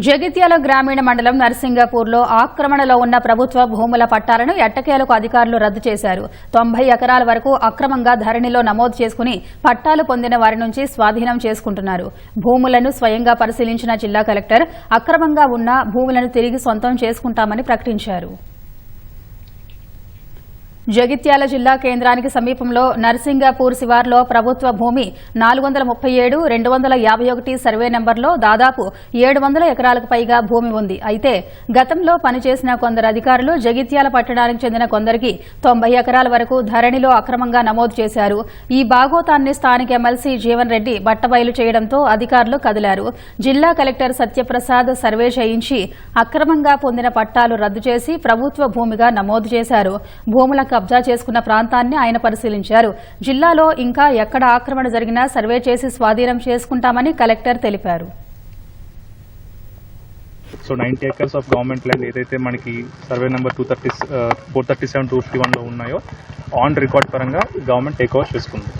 జగిత్యాల గ్రామీణ మండలం నర్సింగపూర్లో ఆక్రమణలో ఉన్న ప్రభుత్వ భూముల పట్టాలను ఎట్టకేలకు అధికారులు రద్దు చేశారు. తొంభై ఎకరాల వరకు అక్రమంగా ధరణిలో నమోదు చేసుకుని పట్టాలు పొందిన వారి నుంచి స్వాధీనం చేసుకుంటున్నారు. భూములను స్వయంగా పరిశీలించిన జిల్లా కలెక్టర్ అక్రమంగా ఉన్న భూములను తిరిగి సొంతం చేసుకుంటామని ప్రకటించారు. జగిత్యాల జిల్లా కేంద్రానికి సమీపంలో నర్సింగాపూర్ శివార్లో ప్రభుత్వ భూమి నాలుగు వందల ముప్పై ఏడు రెండు వందల యాభై ఒకటి సర్వే నెంబర్లో దాదాపు ఏడు వందల ఎకరాలకు పైగా భూమి ఉంది. అయితే గతంలో పనిచేసిన కొందరు అధికారులు జగిత్యాల పట్టణానికి చెందిన కొందరికి తొంభై ఎకరాల వరకు ధరణిలో అక్రమంగా నమోదు చేశారు. ఈ బాగోతాన్ని స్థానిక ఎమ్మెల్సీ జీవన్ రెడ్డి బట్టబయలు చేయడంతో అధికారులు కదిలారు. జిల్లా కలెక్టర్ సత్యప్రసాద్ సర్వే చేయించి అక్రమంగా పొందిన పట్టాలు రద్దు చేసి ప్రభుత్వ భూమిగా నమోదు చేశారు. భూముల కబ్జా చేసుకున్న ప్రాంతాన్ని ఆయన పరిశీలించారు. జిల్లాలో ఇంకా ఎక్కడ ఆక్రమణ జరిగినా సర్వే చేసి స్వాధీనం చేసుకుంటామని కలెక్టర్ తెలిపారు. So ninety acres of government land ఏదైతే మనకి survey number two thirty four thirty seven two fifty వన్లో ఉన్నాయో ఆన్ రికార్డ్ పరంగా గవర్నమెంట్ టేక్ ఓవర్ చేసుకుంది.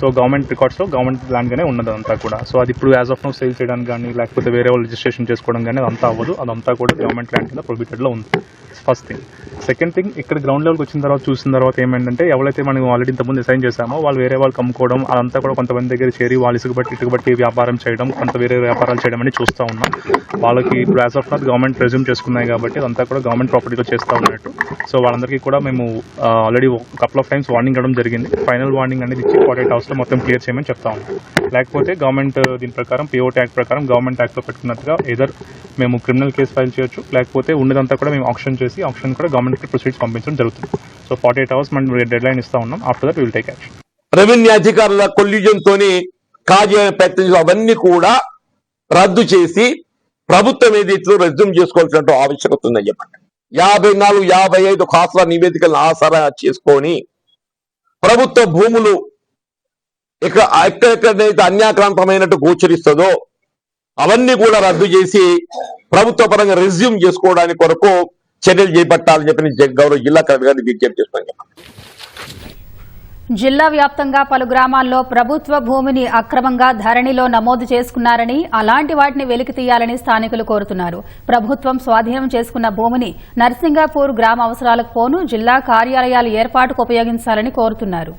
సో గవర్నమెంట్ రికార్డ్స్లో గవర్నమెంట్ ల్యాండ్గానే ఉన్నది అంతా కూడా. సో అది ఇప్పుడు యాజ్ ఆఫ్ నో సేల్ చేయడానికి కానీ లేకపోతే వేరే వాళ్ళు రిజిస్ట్రేషన్ చేసుకోవడం కానీ అదంతా అవ్వదు. అదంతా కూడా గవర్నమెంట్ ల్యాండ్ కింద ప్రొబిటెడ్లో ఉంది. ఫస్ట్ థింగ్ సెకండ్ థింగ్ ఇక్కడ గ్రౌండ్ లెవెల్కి వచ్చిన తర్వాత చూసిన తర్వాత ఏమైందంటే ఎవరైతే మనం ఆల్రెడీ ఇంతకుముందు డిసైన్ చేశామో వాళ్ళు వేరే వాళ్ళకి అమ్ముకోవడం అదంతా కూడా కొంతమంది దగ్గర చేరి వాళ్ళు ఇసుకు బట్టి ఇటుకు బట్టి వ్యాపారం చేయడం కొంత వేరే వ్యాపారాలు చేయడం అని చూస్తూ ఉన్నాం. వాళ్ళకి ఇప్పుడు as of not government resume చేసుకున్నాయి కాబట్టి అదంతా కూడా గవర్నమెంట్ ప్రాపర్టీలో చేస్తూ ఉన్నట్టు. సో వాళ్ళందరికీ కూడా మేము already couple of times warning ఇవ్వడం జరిగింది. ఫైనల్ వార్నింగ్ అనేది ఇచ్చి ఫార్టీ ఎయిట్ అవర్స్లో మొత్తం క్లియర్ చేయమని చెప్తా ఉన్నాం. లేకపోతే గవర్నమెంట్ uh, దీని ప్రకారం పిఓటీ యాక్ట్ ప్రకారం గవర్నమెంట్ యాక్ట్లో పెట్టుకున్నట్టుగా ఏదర్ మేము క్రిమినల్ కేసు ఫైల్ చేయొచ్చు లేకపోతే ఉన్నదంతా కూడా మేము ఆప్షన్ చేసి ఆప్షన్ కూడా గవర్నమెంట్ గవర్నమెంట్కి ప్రొసీడ్స్ పంపించడం జరుగుతుంది. సో ఫార్టీ ఎయిట్ అవర్స్ మనం డెడ్ లైన్ ఇస్తా ఉన్నాం. After that will take action revenue అధికారుల కొల్యూజన్ తోని కాజే ప్రయత్నించిన అవన్నీ కూడా రద్దు చేసి ప్రభుత్వం ఏదైతే రెజ్యూమ్ చేసుకోవాల్సిన ఆవశ్యకత ఉందని చెప్పండి. యాభై నాలుగు యాభై ఐదు ఖాసా నివేదికలను ఆసరా చేసుకొని ప్రభుత్వ భూములు ఇక ఎక్కడెక్కడైతే అన్యాక్రాంతమైనట్టు గోచరిస్తుందో అవన్నీ కూడా రద్దు చేసి ప్రభుత్వ పరంగా రెజ్యూమ్ చేసుకోవడానికి కొరకు చర్యలు చేపట్టాలని చెప్పి గౌరవ జిల్లా కలెక్టర్ గారికి విజ్ఞప్తి చేస్తున్నాను. జిల్లా వ్యాప్తంగా పలు గ్రామాల్లో ప్రభుత్వ భూమిని అక్రమంగా ధరణిలో నమోదు చేసుకున్నారని అలాంటి వాటిని వెలికి తీయాలని స్థానికులు కోరుతున్నారు. ప్రభుత్వం స్వాధీనం చేసుకున్న భూమిని నర్సింగాపూర్ గ్రామ అవసరాలకు పోను జిల్లా కార్యాలయాల ఏర్పాటుకు ఉపయోగించాలని కోరుతున్నారు.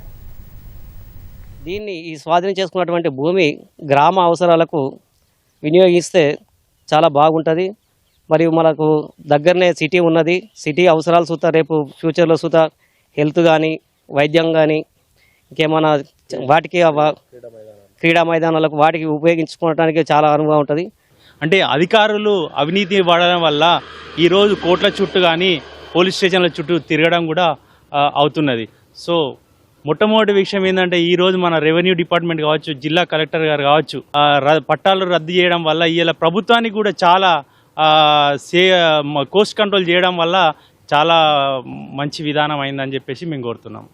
దీన్ని ఈ స్వాధీనం చేసుకున్నటువంటి భూమి గ్రామ అవసరాలకు వినియోగిస్తే చాలా బాగుంటుంది. మరియు మనకు దగ్గరనే సిటీ ఉన్నది. సిటీ అవసరాలు చూత రేపు ఫ్యూచర్లో చూత హెల్త్ కానీ వైద్యం కానీ ఇంకేమైనా వాటికి క్రీడా మైదానాలకు వాటికి ఉపయోగించుకోవడానికి చాలా అనువుగా ఉంటుంది. అంటే అధికారులు అవినీతి వాడడం వల్ల ఈరోజు కోట్ల చుట్టూ కానీ పోలీస్ స్టేషన్ల చుట్టూ తిరగడం కూడా అవుతున్నది. సో మొట్టమొదటి విషయం ఏంటంటే ఈ రోజు మన రెవెన్యూ డిపార్ట్మెంట్ కావచ్చు జిల్లా కలెక్టర్ గారు కావచ్చు ఆ, పట్టాలు రద్దు చేయడం వల్ల ఇలా ప్రభుత్వానికి కూడా చాలా సే కోస్ట్ కంట్రోల్ చేయడం వల్ల చాలా మంచి విధానం అయిందని చెప్పేసి మేము కోరుతున్నాం.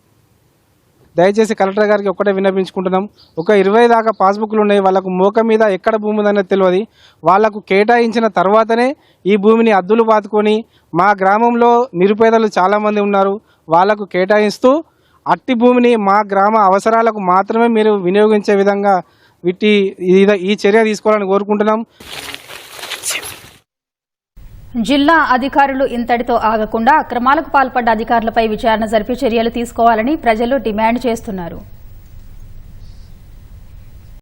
దయచేసి కలెక్టర్ గారికి ఒక్కటే విన్నపించుకుంటున్నాం. ఒక ఇరవై దాకా పాస్బుక్లు ఉన్నాయి. వాళ్ళకు మోక మీద ఎక్కడ భూమి ఉందనేది తెలియదు. వాళ్ళకు కేటాయించిన తర్వాతనే ఈ భూమిని అద్దులు పాతుకొని మా గ్రామంలో నిరుపేదలు చాలామంది ఉన్నారు. వాళ్ళకు కేటాయిస్తూ అట్టి భూమిని మా గ్రామ అవసరాలకు మాత్రమే మీరు వినియోగించే విధంగా వీటి ఈ చర్య తీసుకోవాలని కోరుకుంటున్నాం. జిల్లా అధికారులు ఇంతటితో ఆగకుండా అక్రమాలకు పాల్పడ్డ అధికారులపై విచారణ జరిపి చర్యలు తీసుకోవాలని ప్రజలు డిమాండ్ చేస్తున్నారు.